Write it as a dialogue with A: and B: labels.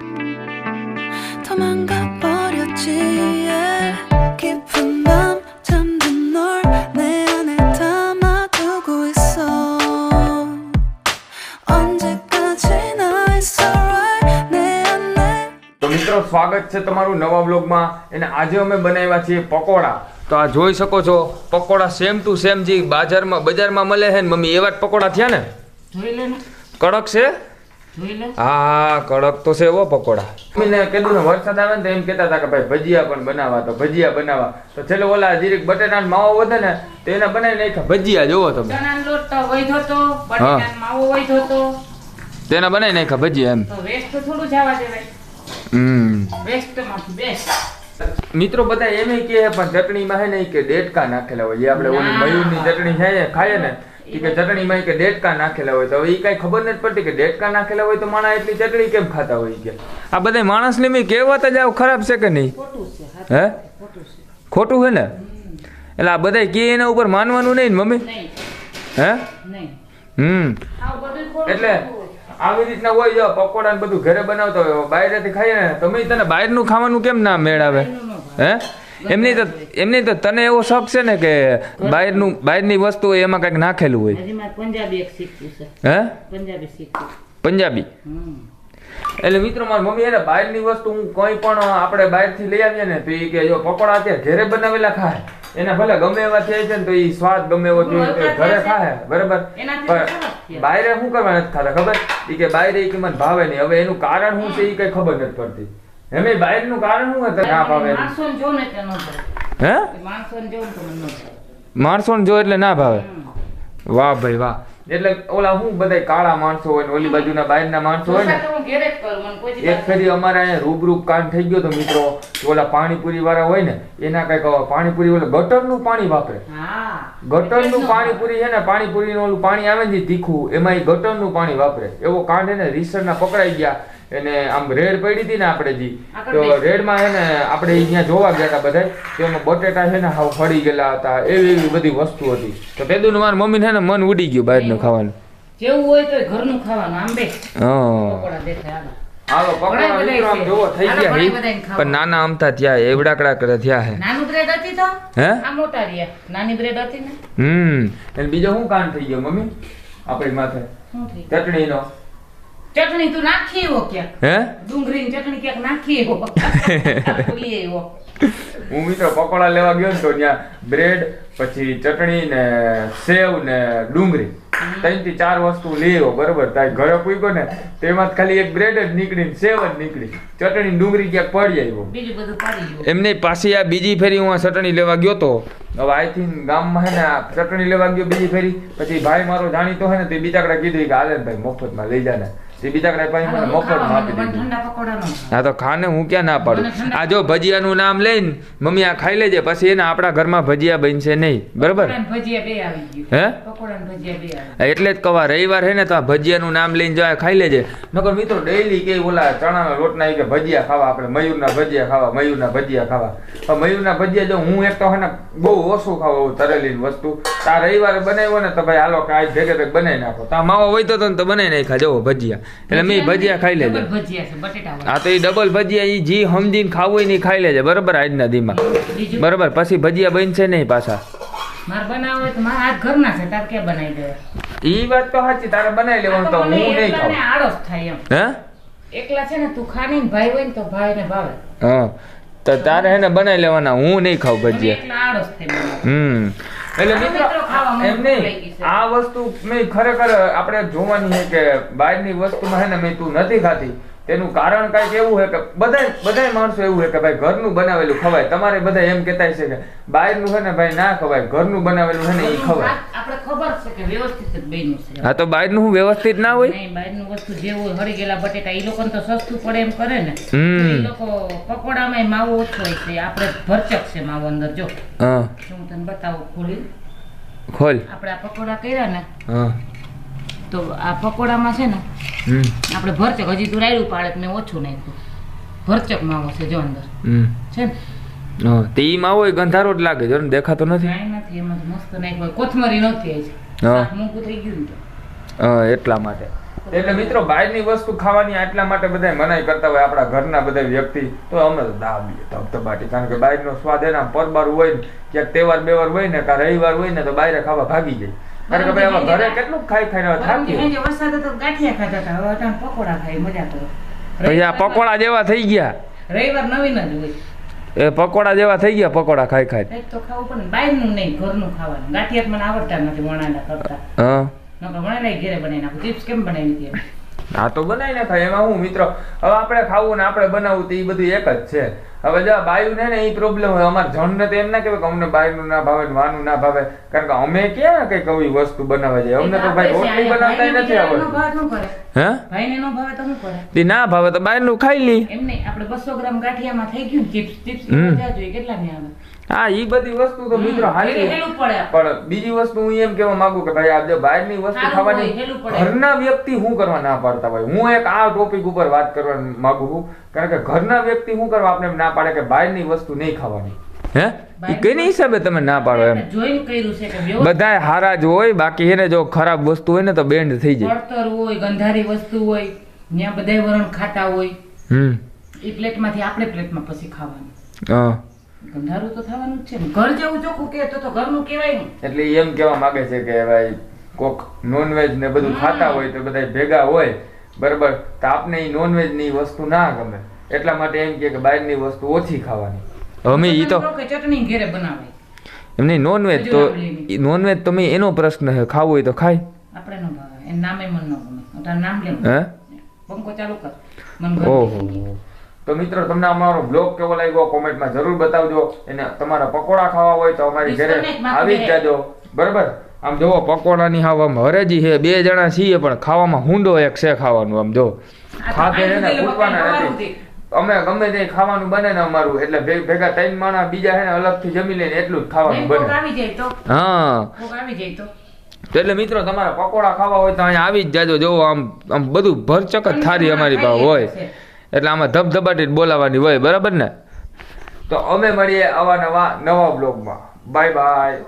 A: મિત્રો સ્વાગત છે તમારું નવા બ્લોગમાં અને આજે અમે બનાવ્યા છીએ પકોડા. તો આ જોઈ શકો છો પકોડા સેમ ટુ સેમ જે બજારમાં બજારમાં મળે છે ને મમ્મી એવા જ પકોડા થયા ને. કડક છે? હા કડક તો છે એવો પકોડા. મમ્મીને કીધું ને વરસાદ આવે ને તો એમ કહેતા હતા કે ભાઈ ભજીયા પણ બનાવવા તો ભજીયા બનાવવા તો છેલ્લે ઓલા જીરીક બટેટા માવો વધે ને તો એને બનાવી નાખ્યા. ભજીયા જોવો તમે.
B: લોટ તો માવો વૈધો તો.
A: તેના બનાવી નાખ્યા ભજીયા એમ.
B: તો વેસ્ટ થોડું જવા દેવાય.
A: હમ.
B: વેસ્ટમાંથી બેસ્ટ
A: મિત્રો બધા એમ કે પણ ચટણીમાં હે ને કે ડેટકા નાખેલા હોય. જે આપણે ઓલી
B: ના.
A: મયુરની ચટણી છે ખાઈએ ને કે ચટણીમાં કે ડેટકા નાખેલા હોય તો હવે ઈ કઈ ખબર નથી પડતી કે દેડકા નાખેલા હોય તો માણસ એટલી ચટણી કેમ ખાતા હોય કે? આ બધા માણસને મેં કહેવત જ આવું ખરાબ છે કે નહીં? હે
B: ખોટું છે.
A: ને? એટલે આ બધા કે એના ઉપર માનવાનું નહીં ને મમ્મી? હે? હમ. એટલે આવી રીતના હોય જો પકોડા ને બધું ઘરે બનાવતા હોય બહારેથી ખાઈએ ને તો મેં તને બહારનું ખાવાનું કેમ ના મેળ આવે. હે? એમની તો એમની તો તને એવો શોખ છે ને કે બહારનું બહારની વસ્તુ હોય એમાં કંઈક નાખેલું હોય.
B: પંજાબી એક શીખવું છે.
A: હે?
B: પંજાબી શીખવું.
A: પંજાબી? એટલે મિત્રો મારી મમ્મી એને બહારની વસ્તુ હું કોઈ પણ આપણે બહારથી લઈ આવીએ ને તો એ કે જો પકોડા છે ઘરે બનાવેલા ખાય. એને ભલે ગમે એવા થાય છે ને તો એ સ્વાદ ગમે એવો જોઈએ ઘરે ખાય બરાબર? પણ
B: સરસ
A: શું કરવા નથી ખાતા ખબર? એ કે બહાર એ કે મને ભાવે નહીં. હવે એનું કારણ શું છે એ કઈ ખબર નથી પડતી. એમ બહારનું કારણ શું હતું ના ભાવે?
B: માણસોને જો ને તે ન
A: હે?
B: માણસોને જો તો મને ન
A: માણસોને જો એટલે ના ભાવે? વાહ ભાઈ વાહ. એટલે ઓલા હું બધા કાળા માણસો હોય ને ઓલી બાજુના બહારના માણસો હોય ને? એક ફેરી અમારે અહીંયા રૂબરૂપ કાંડ થઈ ગયો તો મિત્રો ઓલા પાણીપુરી વાળા હોય ને એના કંઈક પાણીપુરી ઓલા ગટરનું પાણી વાપરે. ગટરનું પાણીપુરી છે ને પાણીપુરીનું ઓલું પાણી આવે ને તીખું એમાં એ ગટરનું પાણી વાપરે. એવો કાંડ એને રીસરના પકડાઈ ગયા. એને આમ રેડ પડી હતી ને આપણે જી તો રેડમાં એને ને આપણે અહીંયા જોવા ગયા હતા બધા તો એમાં બટેટા છે ને હાવ ફળી ગયેલા હતા એવી એવી બધી વસ્તુ હતી. તો તેદું મારા મમ્મી છે ને મન ઉડી ગયું બહારનું ખાવાનું.
B: જેવું હોય તો ઘરનું ખાવાનું આમ બે
A: હા.
B: દેખાય હાલો.
A: પકોડા જોવો થઈ ગયા હે. પણ નાના અમતા થયા એવડાકડા કરે થયા હે.
B: નાનું બ્રેડ હતી તો?
A: હે?
B: આ મોટા રહ્યા. નાની બ્રેડ હતી ને?
A: હમ. એટલે બીજો શું કામ થઈ ગયો મમ્મી? આપણી માથે. ચટણીનો.
B: ચટણી તું નાખી એવો ક્યાંક.
A: હે?
B: ડુંગળીની ચટણી ક્યાંક નાખી એવો ભૂલી એવો
A: હું મિત્રો પકોડા લેવા ગયો ને તો ત્યાં બ્રેડ પછી ચટણી ને સેવ ને ડુંગળી. ત્રણથી ચાર વસ્તુ લઈ આવ્યો બરોબર? તારી ઘરે પૂગ્યો ને તેમાં ખાલી એક બ્રેડ જ નીકળી ને સેવ જ નીકળી. ચટણી ને ડુંગળી ક્યાંક પડી આવ્યો.
B: બીજું બધું પડી ગયું.
A: એમને પાછી આ બીજી ફેરી હું આ ચટણી લેવા ગયો તો? હવે આઈ થિંક ગામમાં હે ને આ ચટણી લેવા ગયો બીજી ફેરી. પછી ભાઈ મારો જાણીતો હે ને તે બીજાકડા કીધું કે આલે ને ભાઈ મફતમાં લઈ જાને તે મને આપી દીધું.
B: ન.
A: હા તો ખાને હું ક્યાં ના પાડું? આ જો ભજીયાનું નામ લઈને મમ્મી આ ખાઈ લેજે પછી એને આપણા ઘરમાં ભજીયા બનશે નહીં. બરાબર?
B: ને ભજીયા
A: હે?
B: ને ભજીયા
A: એટલે જ કવા રવિવાર હે ને તો આ ભજીયાનું નામ લઈને જો આ ખાઈ લેજે. નકર મિત્રો ડેઈલી કે ઓલા ચણાના રોટના કે ભજીયા ખાવા આપણે મયુરના ભજીયા ખાવા મયુરના ભજીયા ખાવા. મયુરના ભજીયા જો હું એક તો હે ને બહુ ઓછું ખાવા તરેલી વસ્તુ. તા રવિવારે બનાવ્યો ને તો ભાઈ હાલો કે આ ભેગે ભેગ બનાવી નાખો. તા માવો હોય તો તને તો બનાવી નાખા જવો ભજીયા. એટલે મેં ભજીયા ખાઈ લેજે. હા તો એ ડબલ ભજીયા એ જી સમજીને ખાવું નહીં ખાઈ લેજે બરાબર આજના દીમાં. બરાબર પછી ભજીયા બનશે નહીં પાછા. ઈ વાત તો સાચી તારે બનાવી લેવાનું તો હું નહીં ખાઉં.
B: આળસ થાય એમ.
A: હે?
B: એકલા છે ને તું ખાની ભાઈ હોય ને તો ભાઈ ભાવે.
A: હા તો તારે હે બનાવી લેવાના હું નહીં ખાઉં ભજીયા. હમ. એટલે મિત્રો એમ નહીં આ વસ્તુ મેં ખરેખર આપણે જોવાની છે કે બહારની વસ્તુમાં હે ને મેં તું નથી ખાતી તેનું કારણ કંઈક એવું છે કે બધા બધા માણસો એવું છે કે ભાઈ ઘરનું બનાવેલું ખવાય. તમારે બધા એમ કહેતા છે કે બહારનું છે ને ભાઈ ના ખવાય ઘરનું બનાવેલું છે ને એ ખવાય.
B: આપણે ખબર છે કે વ્યવસ્થિત જ બન્યું છે.
A: હા તો બહારનું હું વ્યવસ્થિત ના હોય?
B: નહીં બહારનું વસ્તુ જે હોય હળી ગયેલા બટેટા એ લોકોને તો સસ્તું પડે એમ કરે ને. એ લોકો પકોડામાં માવો ઓછો હોય છે. આપણે ભરચક છે માવો અંદર જો.
A: હા.
B: હું તને બતાવું ખોલી.
A: ખોલ.
B: આપણે આ પકોડા કર્યા ને
A: હા.
B: તો આ પકોડામાં છે ને આપણે ભરચક હજી તું રાયડું પાડે મેં ઓછું નાખ્યું. ભરચક માવો છે જો અંદર. છે ને?
A: તે ઈ માવો હોય ગંધારો જ લાગે જો ને દેખાતો નથી.
B: કાંઈ નથી એમાં મસ્ત નાખ્યું કોથમરી નથી
A: હા.
B: મૂકું થઈ ગયું ને
A: એટલા માટે. એટલે મિત્રો બહારની વસ્તુ ખાવાની આટલા માટે બધા મનાઈ કરતા હોય આપણા ઘરના બધા વ્યક્તિ તો અમે તો દાબીએ ધબધબાટી. કારણ કે બહારનો સ્વાદ એના પરબાર હોય ને ક્યાંક તહેવાર બેવાર હોય ને કાં રવિવાર હોય ને તો બહાર ખાવા ભાગી જાય. કારણ કે હવે ઘરે કેટલું ખાઈ ખાઈને થાકી?
B: વરસાદ હતો ગાંઠિયા ખાતા હતા. હવે અટાણ પકોડા ખાઈ મજા કરો
A: ભૈયા પકોડા જેવા થઈ ગયા?
B: રવિવાર નવીન જ હોય.
A: એ પકોડા જેવા થઈ ગયા પકોડા ખાઈ ખાઈ?
B: તો ખાવું પણ બહારનું નહીં ઘરનું ખાવાનું. ગાંઠિયા મને આવડતા નથી વણાના કરતા.
A: હા.
B: નકર વણાના ઘેરે બનાવી નાખું. ચિપ્સ કેમ બનાવી હતી
A: આ તો બનાવી નાખાય એમાં હું મિત્રો હવે આપણે ખાવું ને આપણે બનાવવું તો એ બધું એક જ છે. હવે જો બાયું ને એ પ્રોબ્લેમ હોય અમારે જણને તો એમ ના કહેવાય કે અમને બાયનું ના ભાવે વાનું ના ભાવે કારણ કે અમે ક્યાં કઈ કઈ વસ્તુ બનાવવા જાય અમને તો ભાઈ રોટલી બનાવતા નથી આવડતું. હે?
B: નો ભાવે તો
A: બહારનું ખાઈ લી.
B: એમ નહીં આપણે બસો ગ્રામ ગાંઠિયામાં થઈ ગયું ચિપ્સ ચિપ્સ જોઈએ કેટલા ને આવે?
A: હા ઈ બધી વસ્તુ તો મિત્રો હાલી
B: હેલું પડે.
A: પણ બીજી વસ્તુ હું એમ કહેવા માંગુ કે ભાઈ આ જો બહારની વસ્તુ ખાવાની. ઘરના વ્યક્તિ શું કરવા ના પાડતા હોય? હું એક આ ટોપિક ઉપર વાત કરવા માંગુ છું. કારણ કે ઘરના વ્યક્તિ શું કરવા આપણે ના પાડે કે બહારની વસ્તુ નહીં ખાવાની. હે?
B: એ
A: કઈ હિસાબે તમે ના પાડો એમ?
B: જોઈને કર્યું છે કે
A: બધાય હારા જ હોય બાકી એને જો ખરાબ વસ્તુ હોય ને તો બેન્ડ થઈ જાય.
B: પડતર હોય ગંધારી વસ્તુ હોય ત્યાં બધાય વરણ ખાતા હોય.
A: હમ.
B: એ પ્લેટમાંથી આપણે પ્લેટમાં પછી ખાવાનું.
A: હા.
B: ગંધારું તો થવાનું જ છે ને. ઘર જેવું ચોખ્ખું કે તો તો ઘરનું કહેવાય ને
A: એટલે એમ કહેવા માંગે છે કે ભાઈ કોક નોનવેજ ને બધું ખાતા હોય તો બધા ભેગા હોય બરાબર તો આપને એ નોનવેજની વસ્તુ ના ગમે. એટલા માટે એમ કહે કે બહારની વસ્તુ ઓછી ખાવાની. અમે ઈ તો
B: ચટણી ઘેરે બનાવે.
A: એમની નોનવેજ તો નોનવેજ તો મેં એનો પ્રશ્ન છે ખાવું હોય તો ખાય.
B: આપણે નો ભાવે એ નામે મન નો ગમે. તારું નામ લે
A: હે?
B: પંકો ચાલુ કર. મન ગમે
A: ઓહો. તો મિત્રો તમને અમારો બ્લોગ કેવો લાગ્યો? કોમેન્ટમાં જરૂર બતાવજો. અને તમારા પકોડા ખાવા હોય તો અમારી ઘરે આવી જ જાજો. બરાબર? આમ જોવો પકોડાની હાવ આમ હરેજી છે. બે જણા છીએ પણ ખાવામાં હુંડો એક છે ખાવાનું આમ જો ખાતે છે ને
B: ઉઠવાના
A: નથી. અમે ગમે તે ખાવાનું બને ને અમારું એટલે ભેગા ત્રણ માણા બીજા છે ને અલગથી જમી લઈને એટલું જ ખાવાનું બને. હા. એટલે મિત્રો તમારા પકોડા ખાવા હોય તો અહીંયા આવી જ જાજો. જોવો આમ આમ બધું ભરચક જ થારી અમારી પાસે હોય. એટલે આમાં ધબધબાટી બોલાવવાની હોય, બરાબર ને? તો અમે મળીએ આવા નવા નવા બ્લોગમાં. Bye bye.